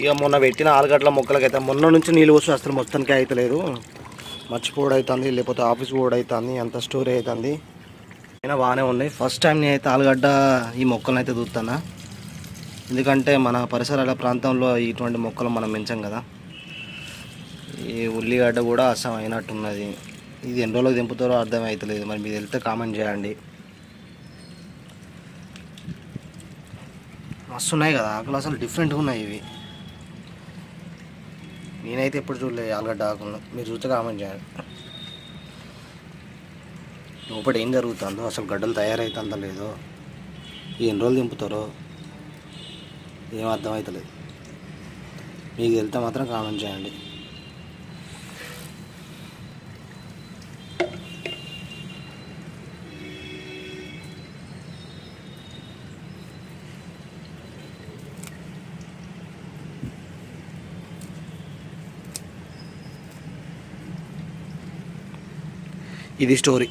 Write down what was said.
ఇక మొన్న పెట్టిన ఆలుగడ్డల మొక్కలకైతే మొన్న నుంచి నీళ్ళు పోసి అసలు మొత్తానికి అవుతలేదు మర్చిపోవడం అవుతుంది లేకపోతే ఆఫీస్ కూడా అవుతుంది అంత స్టోరీ అవుతుంది అయినా బాగానే ఉన్నాయి. ఫస్ట్ టైం నేనైతే ఆలుగడ్డ ఈ మొక్కలను అయితే చూస్తానా ఎందుకంటే మన పరిసరాల ప్రాంతంలో ఇటువంటి మొక్కలు మనం పెంచాం కదా. ఈ ఉల్లిగడ్డ కూడా అసం అయినట్టున్నది. ఇది ఎన్ని రోజులకు దింపుతారో అర్థం అవుతలేదు మరి మీరు వెళ్తే కామెంట్ చేయండి. మస్తున్నాయి కదా. ఆకులు అసలు డిఫరెంట్గా ఉన్నాయి ఇవి. నేనైతే ఎప్పుడు చూడలేదు ఆలుగడ్డ ఆకులను. మీరు చూస్తే కామెంట్ చేయండి. లోపల ఏం జరుగుతుందో? అసలు గడ్డలు తయారవుతుందో లేదో? ఎన్ని రోజులు దింపుతారో? ఏం అర్థం అవుతలేదు మీకు వెళ్తే మాత్రం కామెంట్ చేయండి. ఇది స్టోరీ